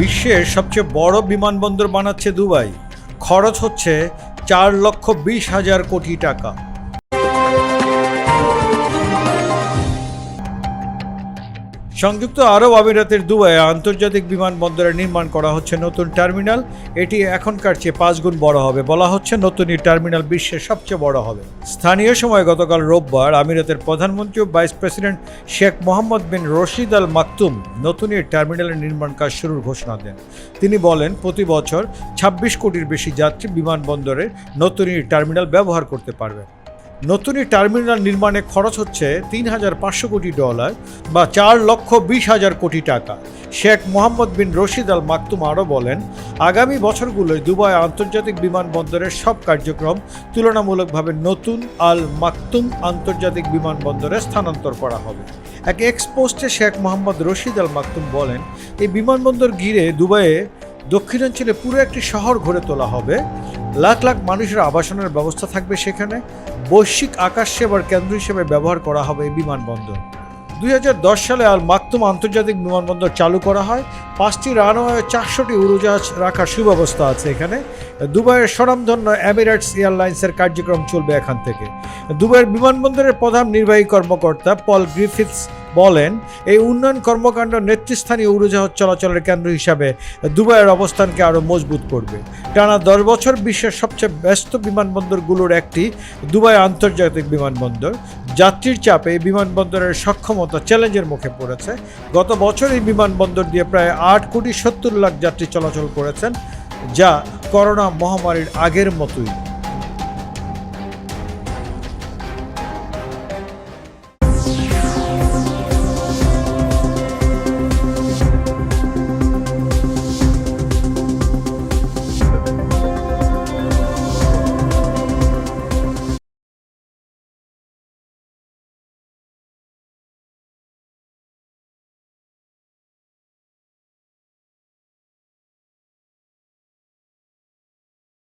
বিশ্বের সবচেয়ে বড় বিমানবন্দর বানাচ্ছে দুবাই। খরচ হচ্ছে চার লক্ষ বিশ হাজার কোটি টাকা। সংযুক্ত আরব আমিরাতের দুবাইয়ে আন্তর্জাতিক বিমানবন্দরে নির্মাণ করা হচ্ছে নতুন টার্মিনাল। এটি এখনকার চেয়ে পাঁচ গুণ বড় হবে। বলা হচ্ছে নতুন এই টার্মিনাল বিশ্বের সবচেয়ে বড় হবে। স্থানীয় সময় গতকাল রোববার আমিরাতের প্রধানমন্ত্রী ও vice president Sheikh Mohammed bin Rashid Al Maktoum নতুন এই টার্মিনালের নির্মাণ কাজ শুরুর ঘোষণা দেন। তিনি বলেন, প্রতি বছর ছাব্বিশ কোটির বেশি যাত্রী বিমানবন্দরে নতুন এই টার্মিনাল ব্যবহার করতে পারবে। নতুন এই টার্মিনাল নির্মাণে খরচ হচ্ছে তিন হাজার পাঁচশো কোটি ডলার বা চার লক্ষ বিশ হাজার কোটি টাকা। Sheikh Mohammed bin Rashid Al Maktum আরও বলেন, আগামী বছরগুলোয় দুবাই আন্তর্জাতিক বিমানবন্দরের সব কার্যক্রম তুলনামূলকভাবে নতুন আল মাকতুম আন্তর্জাতিক বিমানবন্দরে স্থানান্তর করা হবে। এক এক্সপোস্টে শেখ মোহাম্মদ রশিদ আল মাকতুম বলেন, এই বিমানবন্দর ঘিরে দুবাইয়ে দক্ষিণাঞ্চলে পুরো একটি শহর গড়ে তোলা হবে। লাখ লাখ মানুষের আবাসনের ব্যবস্থা থাকবে সেখানে। বৈশ্বিক আকাশ সেবার কেন্দ্র হিসেবে ব্যবহার করা হবে এই বিমানবন্দর। দুই হাজার দশ সালে আল মাকতুম আন্তর্জাতিক বিমানবন্দর চালু করা হয়। পাঁচটি রানওয়ে, চারশোটি উড়োজাহাজ রাখার সুব্যবস্থা আছে এখানে। দুবাইয়ের স্বনামধন্য এমিরেটস এয়ারলাইন্সের কার্যক্রম চলবে এখান থেকে। দুবাইয়ের বিমানবন্দরের প্রধান নির্বাহী কর্মকর্তা পল গ্রিফিথস বলেন, এই উন্নয়ন কর্মকাণ্ড নেতৃস্থানীয় উড়োজাহাজ চলাচলের কেন্দ্র হিসাবে দুবাইয়ের অবস্থানকে আরও মজবুত করবে। টানা দশ বছর বিশ্বের সবচেয়ে ব্যস্ত বিমানবন্দরগুলোর একটি দুবাই আন্তর্জাতিক বিমানবন্দর। যাত্রীর চাপে এই বিমানবন্দরের সক্ষমতা চ্যালেঞ্জের মুখে পড়েছে। গত বছর এই বিমানবন্দর দিয়ে প্রায় আট কোটি সত্তর লাখ যাত্রী চলাচল করেছেন, যা করোনা মহামারীর আগের মতোই।